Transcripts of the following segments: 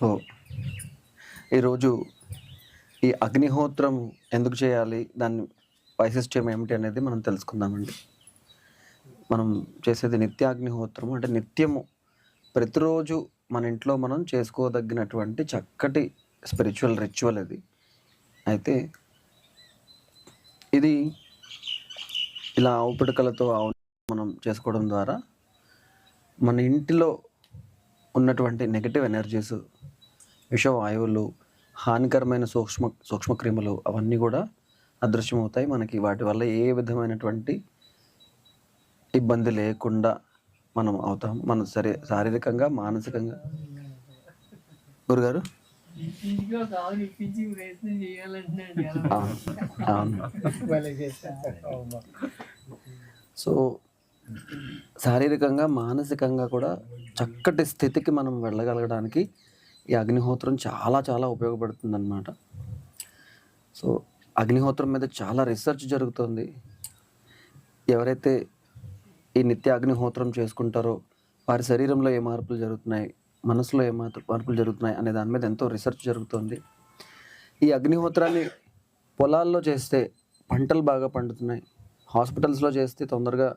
So ఈరోజు ఈ అగ్నిహోత్రం ఎందుకు చేయాలి? దాని వైశిష్ట్యం ఏమిటి అనేది మనం తెలుసుకుందామండి. మనం చేసేది నిత్యాగ్నిహోత్రము. అంటే నిత్యము ప్రతిరోజు మన ఇంట్లో మనం చేసుకోదగినటువంటి చక్కటి స్పిరిచువల్ రిచువల్ అది. అయితే ఇది ఇలా ఆవు పిడకలతో ఆవు మనం చేసుకోవడం ద్వారా మన ఇంటిలో ఉన్నటువంటి నెగటివ్ ఎనర్జీస్ విషవాయువులు హానికరమైన సూక్ష్మ సూక్ష్మక్రిములు అవన్నీ కూడా అదృశ్యమవుతాయి. మనకి వాటి వల్ల ఏ విధమైనటువంటి ఇబ్బంది లేకుండా మనం అవుతాం. మన సరే శారీరకంగా మానసికంగా. గురుగారు. సో శారీరకంగా మానసికంగా కూడా చక్కటి స్థితికి మనం వెళ్ళగలగడానికి ఈ అగ్నిహోత్రం చాలా చాలా ఉపయోగపడుతుంది అనమాట సో అగ్నిహోత్రం మీద చాలా రీసెర్చ్ జరుగుతుంది. ఎవరైతే ఈ నిత్య అగ్నిహోత్రం చేసుకుంటారో వారి శరీరంలో ఏ మార్పులు జరుగుతున్నాయి మనసులో ఏ మార్పు- మార్పులు జరుగుతున్నాయి అనే దాని మీద ఎంతో రీసెర్చ్ జరుగుతుంది. ఈ అగ్నిహోత్రాన్ని పొలాల్లో చేస్తే పంటలు బాగా పండుతున్నాయి. హాస్పిటల్స్లో చేస్తే తొందరగా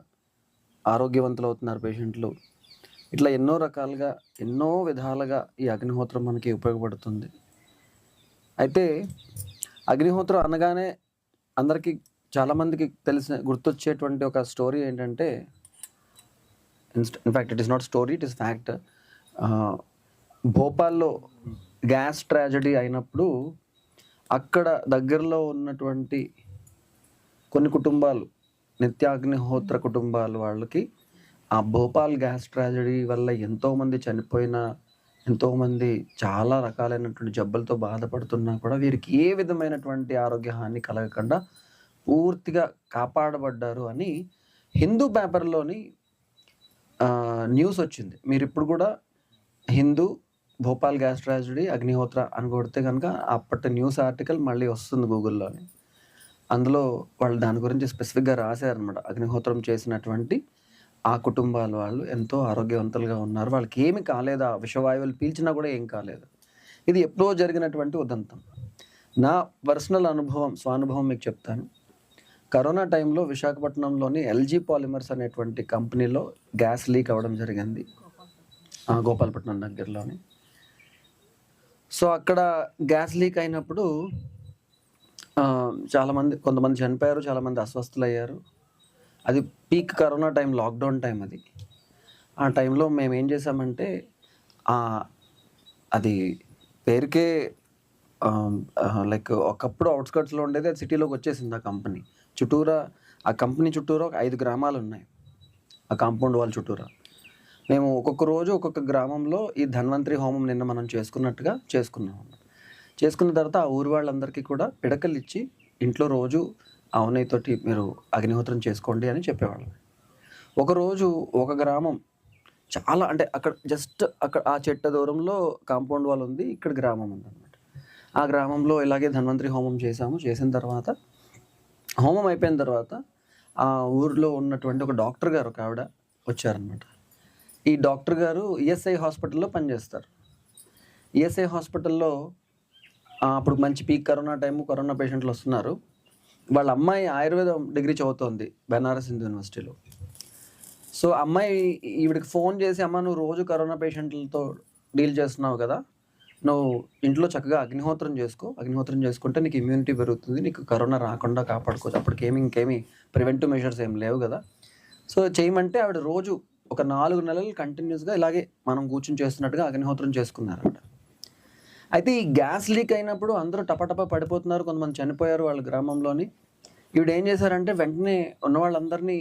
ఆరోగ్యవంతులు అవుతున్నారు పేషెంట్లు. ఇట్లా ఎన్నో రకాలుగా ఎన్నో విధాలుగా ఈ అగ్నిహోత్రం మనకి ఉపయోగపడుతుంది. అయితే అగ్నిహోత్రం అనగానే అందరికీ చాలామందికి తెలిసిన గుర్తొచ్చేటువంటి ఒక స్టోరీ ఏంటంటే in fact it is not story it is fact. భోపాల్లో gas tragedy అయినప్పుడు అక్కడ దగ్గరలో ఉన్నటువంటి కొన్ని కుటుంబాలు నిత్యాగ్నిహోత్ర కుటుంబాల వాళ్ళకి ఆ భోపాల్ గ్యాస్ ట్రాజడీ వల్ల ఎంతోమంది చనిపోయిన ఎంతోమంది చాలా రకాలైనటువంటి జబ్బులతో బాధపడుతున్నా కూడా వీరికి ఏ విధమైనటువంటి ఆరోగ్య హాని కలగకుండా పూర్తిగా కాపాడబడ్డారు అని హిందూ పేపర్లోని న్యూస్ వచ్చింది. మీరు ఇప్పుడు కూడా హిందూ భోపాల్ గ్యాస్ ట్రాజడీ అగ్నిహోత్ర అని కొడితే కనుక అప్పటి న్యూస్ ఆర్టికల్ మళ్ళీ వస్తుంది గూగుల్లోని. అందులో వాళ్ళు దాని గురించి స్పెసిఫిక్గా రాశారనమాట అగ్నిహోత్రం చేసినటువంటి ఆ కుటుంబాల వాళ్ళు ఎంతో ఆరోగ్యవంతులుగా ఉన్నారు. వాళ్ళకి ఏమి కాలేదు? ఆ విషవాయువులు పీల్చినా కూడా ఏం కాలేదు. ఇది ఎప్పుడో జరిగినటువంటి ఉదంతం. నా పర్సనల్ అనుభవం స్వానుభవం మీకు చెప్తాను. కరోనా టైంలో విశాఖపట్నంలోని ఎల్జీ పాలిమర్స్ అనేటువంటి కంపెనీలో గ్యాస్ లీక్ అవ్వడం జరిగింది. ఆ, గోపాలపట్నం దగ్గరలోని సో అక్కడ గ్యాస్ లీక్ అయినప్పుడు చాలామంది కొంతమంది చనిపోయారు చాలామంది అస్వస్థలు అయ్యారు అది peak corona time lockdown time అది. ఆ టైంలో మేము ఏం చేసామంటే అది పేరుకే లైక్ ఒకప్పుడు అవుట్స్కట్స్లో ఉండేది అది సిటీలోకి వచ్చేసింది ఆ కంపెనీ చుట్టూరా ఆ కంపెనీ చుట్టూరా ఒక ఐదు గ్రామాలు ఉన్నాయి. ఆ కాంపౌండ్ వాళ్ళ చుట్టూరా. మేము ఒక్కొక్క రోజు ఒక్కొక్క గ్రామంలో ఈ ధన్వంతరి హోమం నిన్న మనం చేసుకున్నట్టుగా చేసుకున్నాం చేసుకున్న తర్వాత ఆ ఊరి వాళ్ళందరికీ కూడా పిడకలు ఇచ్చి ఇంట్లో రోజు ఆవునేతోటి మీరు అగ్నిహోత్రం చేసుకోండి అని చెప్పేవాళ్ళం. ఒకరోజు ఒక గ్రామం చాలా అంటే అక్కడ జస్ట్ అక్కడ ఆ చెట్ట దూరంలో కాంపౌండ్ వాల్ ఉంది ఇక్కడ గ్రామం ఉందన్నమాట. ఆ గ్రామంలో ఇలాగే ధన్వంతరి హోమం చేశాము. చేసిన తర్వాత హోమం అయిపోయిన తర్వాత ఆ ఊరిలో ఉన్నటువంటి ఒక డాక్టర్ గారు ఒక ఆవిడ వచ్చారనమాట ఈ డాక్టర్ గారు ఈఎస్ఐ హాస్పిటల్లో పనిచేస్తారు. ఈఎస్ఐ హాస్పిటల్లో అప్పుడు మంచి పీక్ కరోనా టైము కరోనా పేషెంట్లు వస్తున్నారు. వాళ్ళ అమ్మాయి ఆయుర్వేదం డిగ్రీ చదువుతోంది బెనారస్ హిందూ యూనివర్సిటీలో. సో అమ్మాయి ఈవిడికి ఫోన్ చేసి అమ్మ నువ్వు రోజు కరోనా పేషెంట్లతో డీల్ చేస్తున్నావు కదా నువ్వు ఇంట్లో చక్కగా అగ్నిహోత్రం చేసుకో అగ్నిహోత్రం చేసుకుంటే నీకు ఇమ్యూనిటీ పెరుగుతుంది నీకు కరోనా రాకుండా కాపాడుకోవచ్చు అప్పటికేమి ఇంకేమి ప్రివెంటివ్ మెషర్స్ ఏం లేవు కదా. సో చేయమంటే ఆవిడ రోజు ఒక నాలుగు నెలలు కంటిన్యూస్గా ఇలాగే మనం కూర్చుని చేస్తున్నట్టుగా అగ్నిహోత్రం చేసుకున్నారన్నమాట. అయితే ఈ గ్యాస్ లీక్ అయినప్పుడు అందరూ టపటప పడిపోతున్నారు కొంతమంది చనిపోయారు వాళ్ళ గ్రామంలోని. ఈవిడ ఏం చేశారంటే వెంటనే ఉన్న వాళ్ళందరినీ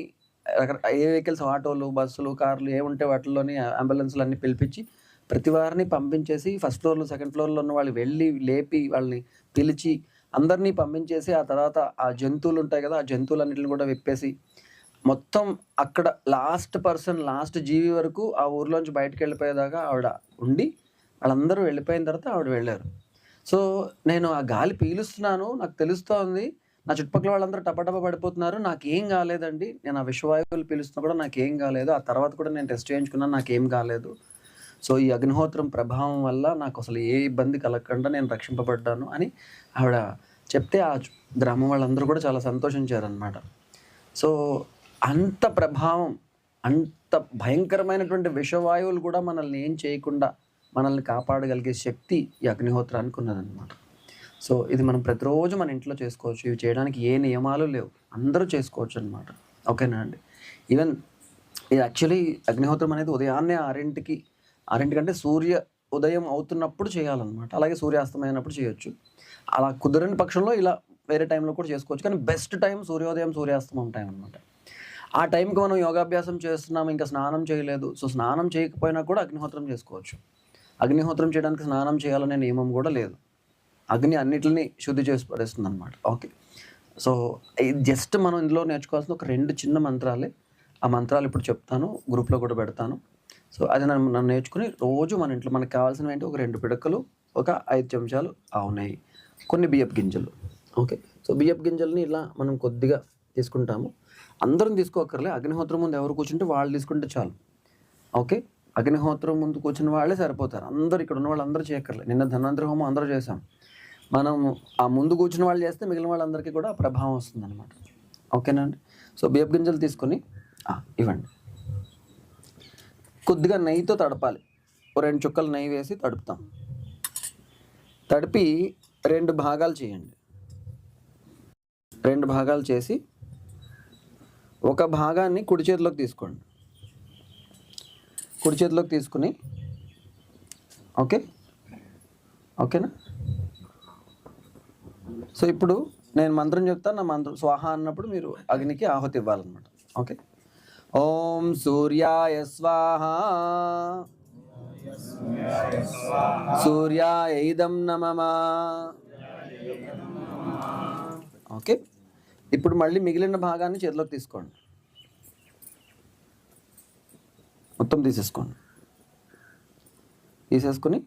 ఏ వెహికల్స్ ఆటోలు బస్సులు కార్లు ఏ ఉంటే వాటిల్లోని అంబులెన్స్లు అన్ని పిలిపించి ప్రతి వారిని పంపించేసి ఫస్ట్ ఫ్లోర్లో సెకండ్ ఫ్లోర్లో ఉన్న వాళ్ళు వెళ్ళి లేపి వాళ్ళని పిలిచి అందరినీ పంపించేసి ఆ తర్వాత ఆ జంతువులు ఉంటాయి కదా ఆ జంతువులన్నిటిని కూడా విప్పేసి మొత్తం అక్కడ లాస్ట్ పర్సన్ లాస్ట్ జీవి వరకు ఆ ఊర్లోంచి బయటకు వెళ్ళిపోయేదాకా ఆవిడ ఉండి వాళ్ళందరూ వెళ్ళిపోయిన తర్వాత ఆవిడ వెళ్ళారు. సో నేను ఆ గాలి పీలుస్తున్నాను నాకు తెలుస్తోంది. నా చుట్టుపక్కల వాళ్ళందరూ టపటప పడిపోతున్నారు. నాకేం కాలేదండి. నేను ఆ విషవాయువులు పీలుస్తున్నా కూడా నాకేం కాలేదు. ఆ తర్వాత కూడా నేను టెస్ట్ చేయించుకున్నాను నాకేం కాలేదు. సో ఈ అగ్నిహోత్రం ప్రభావం వల్ల నాకు అసలు ఏ ఇబ్బంది కలగకుండా నేను రక్షింపబడ్డాను అని ఆవిడ చెప్తే ఆ గ్రామం వాళ్ళందరూ కూడా చాలా సంతోషించారనమాట సో అంత ప్రభావం అంత భయంకరమైనటువంటి విషవాయువులు కూడా మనల్ని ఏం చేయకుండా మనల్ని కాపాడగలిగే శక్తి ఈ అగ్నిహోత్రానికి ఉన్నదన్నమాట. సో ఇది మనం ప్రతిరోజు మన ఇంట్లో చేసుకోవచ్చు. ఇవి చేయడానికి ఏ నియమాలు లేవు. అందరూ చేసుకోవచ్చు అనమాట ఓకేనా అండి? ఈవెన్ ఇది యాక్చువల్లీ అగ్నిహోత్రం అనేది ఉదయాన్నే ఆరింటికి ఆరింటికంటే సూర్య ఉదయం అవుతున్నప్పుడు చేయాలన్నమాట. అలాగే సూర్యాస్తమైనప్పుడు చేయొచ్చు. అలా కుదరని పక్షంలో ఇలా వేరే టైంలో కూడా చేసుకోవచ్చు. కానీ బెస్ట్ టైం సూర్యోదయం సూర్యాస్తమం టైం అనమాట ఆ టైంకి మనం యోగాభ్యాసం చేస్తున్నాం ఇంకా స్నానం చేయలేదు. సో స్నానం చేయకపోయినా కూడా అగ్నిహోత్రం చేసుకోవచ్చు. అగ్నిహోత్రం చేయడానికి స్నానం చేయాలనే నియమం కూడా లేదు. అగ్ని అన్నిటిని శుద్ధి చేసి పడేస్తుంది అనమాట ఓకే. సో ఇది జస్ట్ మనం ఇందులో నేర్చుకోవాల్సిన ఒక రెండు చిన్న మంత్రాలే. ఆ మంత్రాలు ఇప్పుడు చెప్తాను గ్రూప్లో కూడా పెడతాను. సో అది నన్ను నన్ను నేర్చుకుని రోజు మన ఇంట్లో మనకు కావాల్సినవి ఏంటి? ఒక రెండు పిడకలు ఒక ఐదు చెంచాలు ఆవు కొన్ని బియ్యపు గింజలు. ఓకే. సో బియ్యపు గింజల్ని ఇలా మనం కొద్దిగా తీసుకుంటాము. అందరం తీసుకోకర్లే అగ్నిహోత్రం ముందు ఎవరు కూర్చుంటే వాళ్ళు తీసుకుంటే చాలు. ఓకే. అగ్నిహోత్రం ముందు వచ్చిన వాళ్ళే సరిపోతారు. అందరూ ఇక్కడ ఉన్న వాళ్ళు అందరూ చేయక్కర్లే. నిన్న ధన్వంతరి హోమం అందరూ చేసాం మనం ఆ ముందు కూర్చున్న వాళ్ళు చేస్తే మిగిలిన వాళ్ళందరికీ కూడా ప్రభావం వస్తుంది అనమాట ఓకేనండి సో బియ్యపు గింజలు తీసుకొని ఇవ్వండి. కొద్దిగా నెయ్యితో తడపాలి. ఓ రెండు చుక్కలు నెయ్యి వేసి తడుపుతాం. తడిపి రెండు భాగాలు చేయండి. రెండు భాగాలు చేసి ఒక భాగాన్ని కుడి చేతిలోకి తీసుకోండి. కుడి చేతిలోకి తీసుకుని. ఓకే? ఓకేనా? సో ఇప్పుడు నేను మంత్రం చెప్తాను నా మంత్రం స్వాహ అన్నప్పుడు మీరు అగ్నికి ఆహుతి ఇవ్వాలన్నమాట. ఓకే? ఓం సూర్యాయ స్వాహ. సూర్యాయ ఇదం నమమా ఓకే? ఇప్పుడు మళ్ళీ మిగిలిన భాగాన్ని చేతిలోకి తీసుకోండి. మొత్తం తీసేసుకోండి. తీసేసుకుని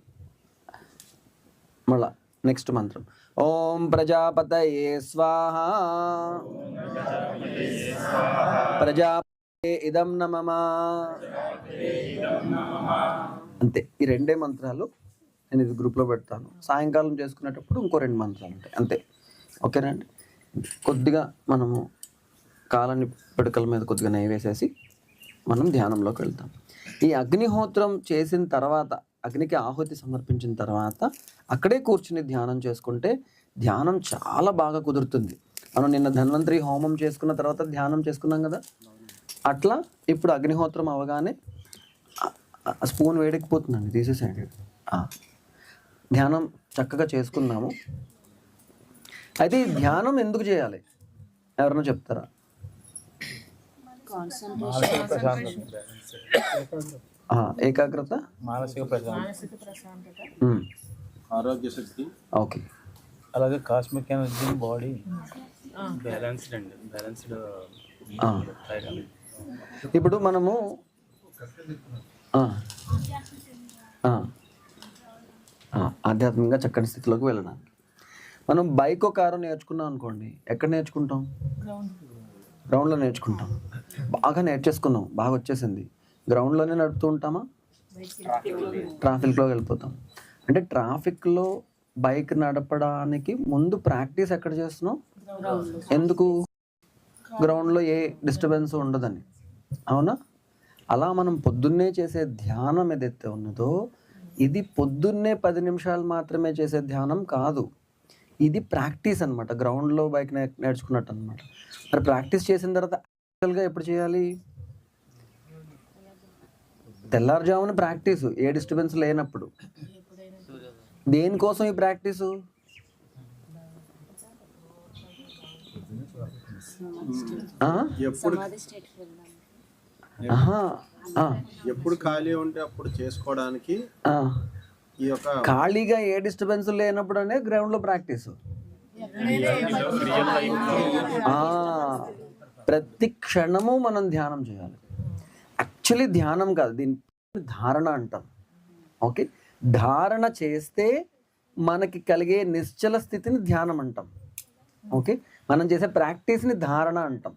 మళ్ళా నెక్స్ట్ మంత్రం. ఓం ప్రజాపతయే స్వాహ. ప్రజాపతే ఇదం నమమా అంతే ఈ రెండే మంత్రాలు నేను ఇది గ్రూప్లో పెడతాను. సాయంకాలం చేసుకునేటప్పుడు ఇంకో రెండు మంత్రాలు ఉంటాయి. అంతే ఓకేనా అండి కొద్దిగా మనము కాలాన్ని పిడకల మీద కొద్దిగా నెయ్యి వేసేసి మనం ధ్యానంలోకి వెళ్తాం. ఈ అగ్నిహోత్రం చేసిన తర్వాత అగ్నికి ఆహుతి సమర్పించిన తర్వాత అక్కడే కూర్చుని ధ్యానం చేసుకుంటే ధ్యానం చాలా బాగా కుదురుతుంది. మనం నిన్న ధన్వంతరి హోమం చేసుకున్న తర్వాత ధ్యానం చేసుకున్నాం కదా? అట్లా ఇప్పుడు అగ్నిహోత్రం అవగానే స్పూన్ వేడెక్కిపోతుందండి తీసేసేయండి. ధ్యానం చక్కగా చేసుకున్నాము. అయితే ఈ ధ్యానం ఎందుకు చేయాలి? ఎవరన్నా చెప్తారా? ఏకాగ్రత? మానసిక ప్రశాంతత. మానసిక ప్రశాంతత. ఉమ్, ఆరోగ్య శక్తి. ఓకే. అలాగే కాస్మిక్ ఎనర్జీ బాడీ. బ్యాలెన్స్డ్ అండి. బ్యాలెన్స్డ్. ఇప్పుడు మనము ఆ, ఆ, ఆ, ఆధ్యాత్మికంగా చక్కని స్థితిలోకి వెళ్ళడానికి. మనం బైక్ కారు నేర్చుకున్నాం అనుకోండి. ఎక్కడ నేర్చుకుంటాం? గ్రౌండ్లో నేర్చుకుంటాం. బాగా నేర్చేసుకున్నాం బాగా వచ్చేసింది గ్రౌండ్లోనే నడుపుతూ ఉంటామా? ట్రాఫిక్లో వెళ్ళిపోతాం. అంటే ట్రాఫిక్లో బైక్ నడపడానికి ముందు ప్రాక్టీస్ ఎక్కడ చేస్తున్నాం ఎందుకు? గ్రౌండ్లో ఏ డిస్టర్బెన్స్ ఉండదని. అవునా? అలా మనం పొద్దున్నే చేసే ధ్యానం ఏదైతే ఉన్నదో ఇది పొద్దున్నే పది నిమిషాలు మాత్రమే చేసే ధ్యానం కాదు. ఇది ప్రాక్టీస్ అనమాట గ్రౌండ్లో బైక్ నేర్చుకున్నట్టు అనమాట మరి ప్రాక్టీస్ చేసిన తర్వాత యాక్చువల్గా ఎప్పుడు చేయాలి? తెల్లారుజామున ప్రాక్టీస్ ఏ డిస్టర్బెన్స్ లేనప్పుడు. దేనికోసం ఈ ప్రాక్టీసు? ఎప్పుడు ఆహా, ఆ, ఎప్పుడు ఖాళీ ఉంటే అప్పుడు చేసుకోవడానికి ఆ. ఈ యొక్క ఖాళీగా ఏ డిస్టర్బెన్స్ లేనప్పుడు అనే గ్రౌండ్లో ప్రాక్టీస్ ప్రతి క్షణము మనం ధ్యానం చేయాలి. యాక్చువల్లీ ధ్యానం కాదు దీని ధారణ అంటాం. ఓకే? ధారణ చేస్తే మనకి కలిగే నిశ్చల స్థితిని ధ్యానం అంటాం. ఓకే? మనం చేసే ప్రాక్టీస్ని ధారణ అంటాం.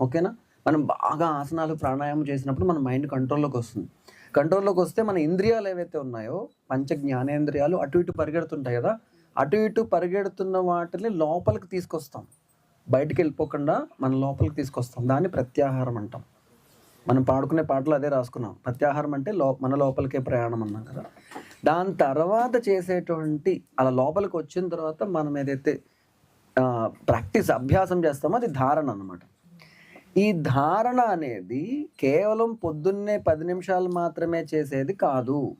ఓకేనా? మనం బాగా ఆసనాలు ప్రాణాయామం చేసినప్పుడు మన మైండ్ కంట్రోల్లోకి వస్తుంది. కంట్రోల్లోకి వస్తే మన ఇంద్రియాలు ఏవైతే ఉన్నాయో పంచ జ్ఞానేంద్రియాలు అటు ఇటు పరిగెడుతుంటాయి కదా? అటు ఇటు పరిగెడుతున్న వాటిని లోపలికి తీసుకొస్తాం. బయటికి వెళ్ళిపోకుండా మన లోపలికి తీసుకొస్తాం. దాన్ని ప్రత్యాహారం అంటాం. మనం పాడుకునే పాటలు అదే రాసుకున్నాం. ప్రత్యాహారం అంటే లో మన లోపలికే ప్రయాణం అన్నాం కదా. దాని తర్వాత చేసేటువంటి అలా లోపలికి వచ్చిన తర్వాత మనం ఏదైతే ప్రాక్టీస్ అభ్యాసం చేస్తామో అది ధారణ అన్నమాట. ఈ ధారణ అనేది కేవలం పొద్దున్నే పది నిమిషాలు మాత్రమే చేసేది కాదు.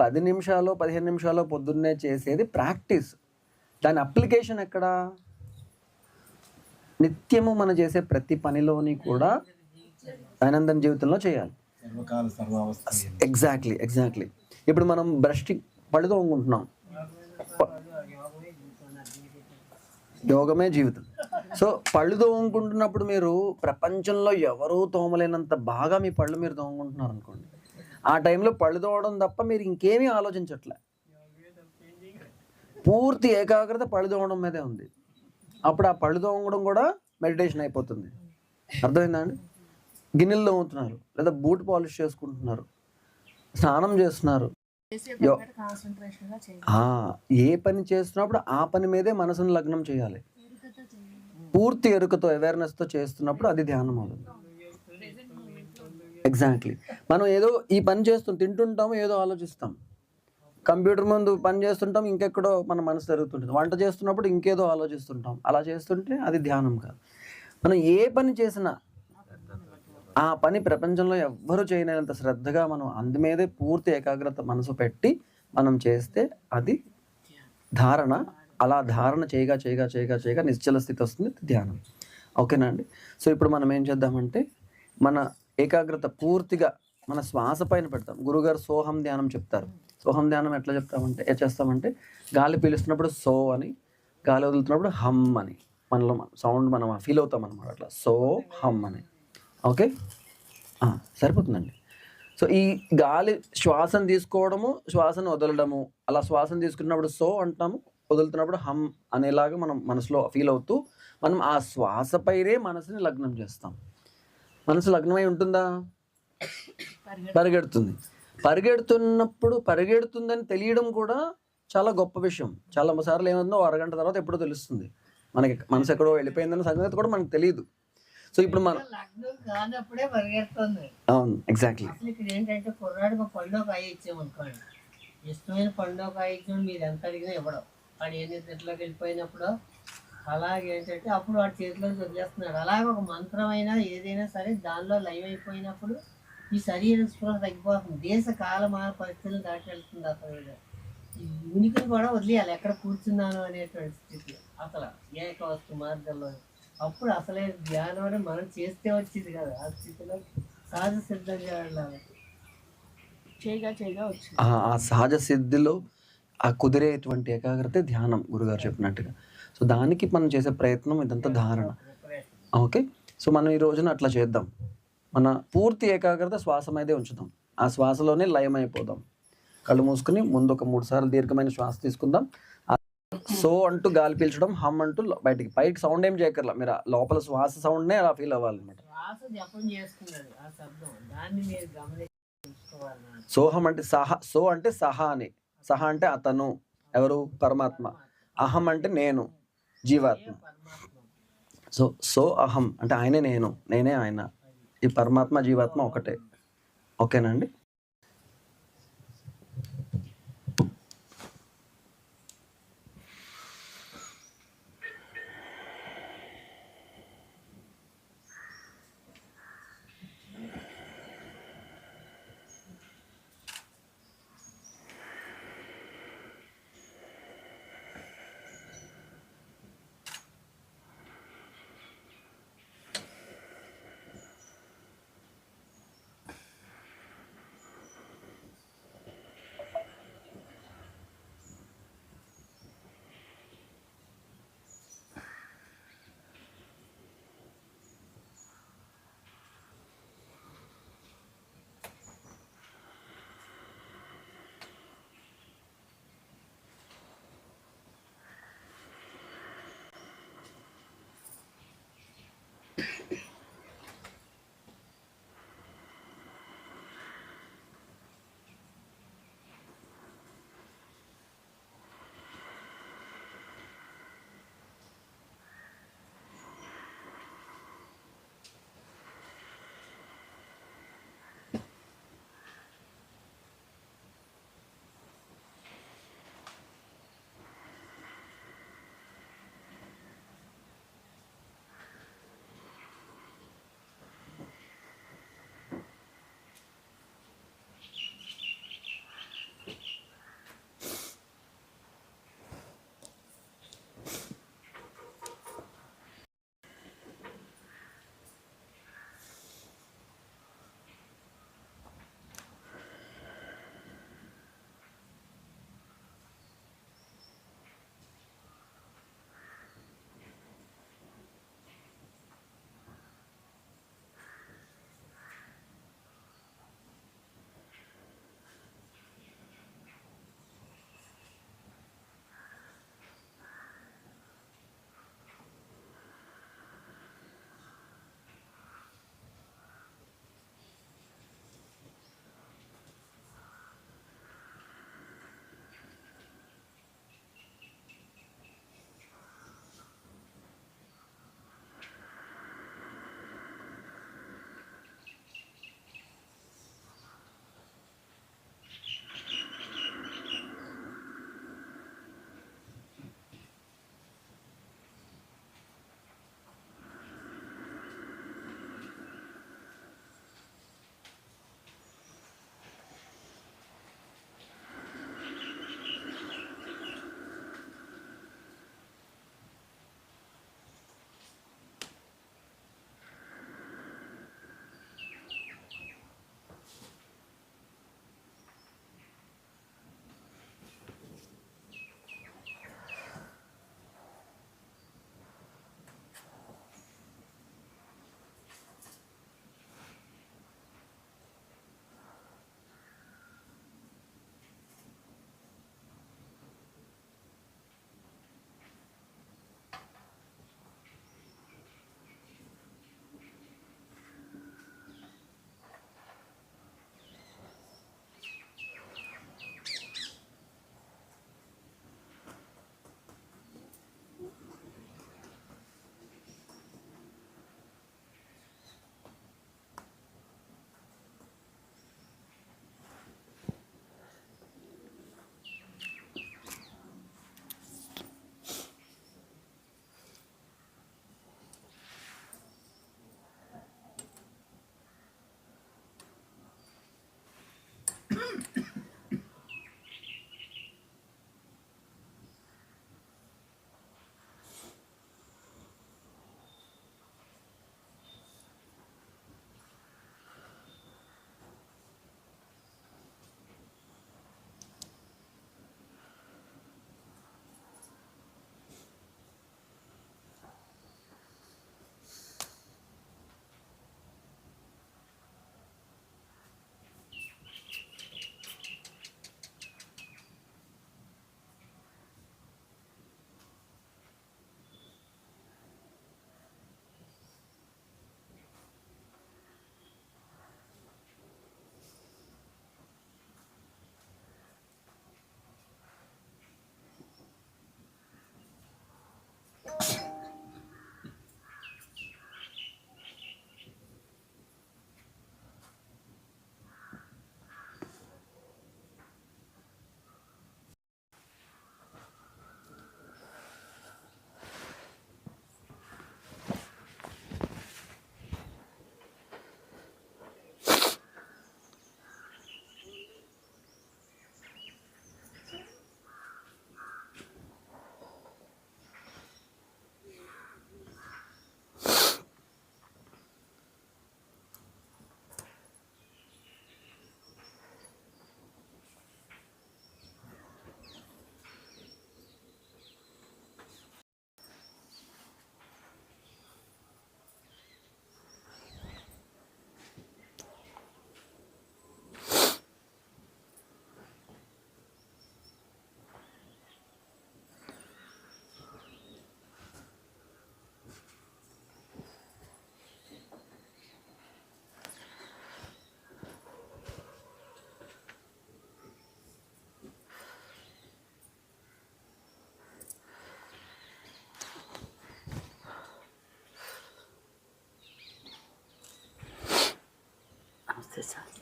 పది నిమిషాలు పదిహేను నిమిషాలు పొద్దున్నే చేసేది ప్రాక్టీస్. దాని అప్లికేషన్ ఎక్కడ? నిత్యము మనం చేసే ప్రతి పనిలోని కూడా దైనందిన జీవితంలో చేయాలి. ఎగ్జాక్ట్లీ ఎగ్జాక్ట్లీ ఇప్పుడు మనం బ్రష్టింగ్ పళ్ళు తోముకుంటున్నాం. యోగమే జీవితం. సో పళ్ళు తోముకుంటున్నప్పుడు మీరు ప్రపంచంలో ఎవరూ తోమలేనంత బాగా మీ పళ్ళు మీరు తోముకుంటున్నారు అనుకోండి. ఆ టైంలో పళ్ళు తోమడం తప్ప మీరు ఇంకేమీ ఆలోచించట్లే. పూర్తి ఏకాగ్రత పళ్ళు తోమడం మీదే ఉంది. అప్పుడు ఆ పళ్ళు తోమడం కూడా మెడిటేషన్ అయిపోతుంది. అర్థమైందా అండి? గిన్నెలు తోముతున్నారు లేదా బూట్ పాలిష్ చేసుకుంటున్నారు. స్నానం చేస్తున్నారు. ఏ పని చేస్తున్నప్పుడు ఆ పని మీదే మనసును లగ్నం చేయాలి. పూర్తి ఎరుకతో అవేర్నెస్తో చేస్తున్నప్పుడు అది ధ్యానం అవుతుంది. ఎగ్జాక్ట్లీ మనం ఏదో ఈ పని చేస్తాం తింటుంటాము ఏదో ఆలోచిస్తాం. కంప్యూటర్ ముందు పని చేస్తుంటాం ఇంకెక్కడో మన మనసు జరుగుతుంటుంది. వంట చేస్తున్నప్పుడు ఇంకేదో ఆలోచిస్తుంటాం. అలా చేస్తుంటే అది ధ్యానం కాదు. మనం ఏ పని చేసినా ఆ పని ప్రపంచంలో ఎవ్వరు చేయలేనంత శ్రద్ధగా మనం అందు మీదే పూర్తి ఏకాగ్రత మనసు పెట్టి మనం చేస్తే అది ధారణ. అలా ధారణ చేయగా చేయగా చేయగా చేయగా నిశ్చల స్థితి వస్తుంది అది ధ్యానం. ఓకేనా అండి? సో ఇప్పుడు మనం ఏం చేద్దామంటే మన ఏకాగ్రత పూర్తిగా మన శ్వాస పైన పెడతాం. గురుగారు సోహం ధ్యానం చెప్తారు. సోహం ధ్యానం ఎట్లా చెప్తామంటే ఏ చేస్తామంటే గాలి పీలుస్తున్నప్పుడు సో అని గాలి వదులుతున్నప్పుడు హమ్ అని మనలో సౌండ్ మనం ఫీల్ అవుతాం అనమాట అట్లా. సో హమ్ అని. ఓకే? సరిపోతుందండి. సో ఈ గాలి శ్వాసను తీసుకోవడము శ్వాసను వదలడము అలా శ్వాసను తీసుకున్నప్పుడు సో అంటాము వదులుతున్నప్పుడు హమ్ అనేలాగా మనం మనసులో ఫీల్ అవుతూ మనం ఆ శ్వాస పైనే మనసుని లగ్నం చేస్తాం. మనసు లగ్నమై ఉంటుందా? పరిగెడుతుంది. పరిగెడుతున్నప్పుడు పరిగెడుతుందని తెలియడం కూడా చాలా గొప్ప విషయం. చాలా సార్లు ఏమవుతుందో ఓ అరగంట తర్వాత ఎప్పుడో తెలుస్తుంది. మనకి మనసు ఎక్కడో వెళ్ళిపోయిందన్న సంగతి కూడా మనకు తెలియదు. సో ఇప్పుడు మనం అవును ఎగ్జాక్ట్లీ ఏంటంటే ఒక కాయ ఇచ్చామనుకోండి. ఇష్టమైన పండు కాయ ఇచ్చాము మీరు ఎంత అడిగినా ఇవ్వడం. వాడు ఏ నిద్రలోకి వెళ్ళిపోయినప్పుడు అలాగే ఏంటంటే అప్పుడు వాడి చేతిలోకి వదిలేస్తున్నాడు. అలాగే ఒక మంత్రం అయినా ఏదైనా సరే దానిలో లైవ్ అయిపోయినప్పుడు ఈ శరీర స్పృహ తగ్గిపోతుంది దేశ కాలమాన పరిస్థితులను దాటి వెళ్తుంది అసలు. ఈ ఉనికిని కూడా వదిలేయాలి ఎక్కడ కూర్చున్నాను అనేటువంటి స్థితి. అసలు ఏక వస్తు మార్గంలో? అప్పుడు అసలే ధ్యానం అనేది మనం చేస్తే వచ్చింది కదా ఆ స్థితిలో సహజ సిద్ధంగా వెళ్ళాలి. చేయగా చేయగా వచ్చింది. ఆ ఆ సహజ సిద్ధిలో ఆ కుదిరేటువంటి ఏకాగ్రత ధ్యానం గురుగారు చెప్పినట్టుగా. సో దానికి మనం చేసే ప్రయత్నం ఇదంతా ధారణ. ఓకే? సో మనం ఈ రోజున అట్లా చేద్దాం. మన పూర్తి ఏకాగ్రత శ్వాస మీదే ఉంచుదాం ఆ శ్వాసలోనే లయమైపోదాం కళ్ళు మూసుకుని ముందు ఒక మూడు సార్లు దీర్ఘమైన శ్వాస తీసుకుందాం. సో అంటూ గాలి పీల్చడం హమ్ అంటూ బయటికి. పైకి సౌండ్ ఏం చేయక్కర్లా. మీరు లోపల శ్వాస సౌండ్నే అలా ఫీల్ అవ్వాలన్నమాట. సోహం అంటే సహ సో అంటే సహ అని. సహ అంటే అతను ఎవరు? పరమాత్మ. అహం అంటే నేను జీవాత్మ. సో సో అహం అంటే ఆయనే నేను నేనే ఆయన. ఈ పరమాత్మ జీవాత్మ ఒకటే. ఓకేనండి వస్తే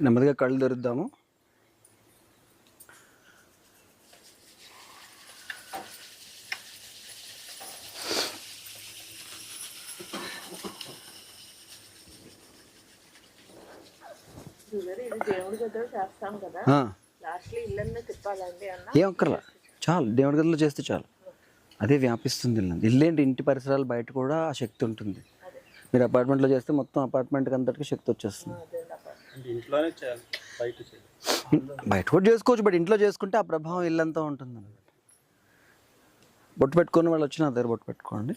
నెమ్మదిగా కళ్ళు తెరుద్దాము. ఏం ఒక్కర్లా చాలు దేవుడి గదిలో చేస్తే చాలు. అదే వ్యాపిస్తుంది ఇల్లు. ఇల్లేంటి ఇంటి పరిసరాలు బయట కూడా ఆ శక్తి ఉంటుంది. మీరు అపార్ట్మెంట్లో చేస్తే మొత్తం అపార్ట్మెంట్కి అంతటికి శక్తి వచ్చేస్తుంది. ఇంట్లోనే చేయాలి బయట చేయాలి. బయట కూడా చేసుకోవచ్చు బట్ ఇంట్లో చేసుకుంటే ఆ ప్రభావం ఇల్లంతా ఉంటుంది బొట్టు పెట్టుకుని వాళ్ళు వచ్చిన నా దగ్గర బొట్టు పెట్టుకోండి.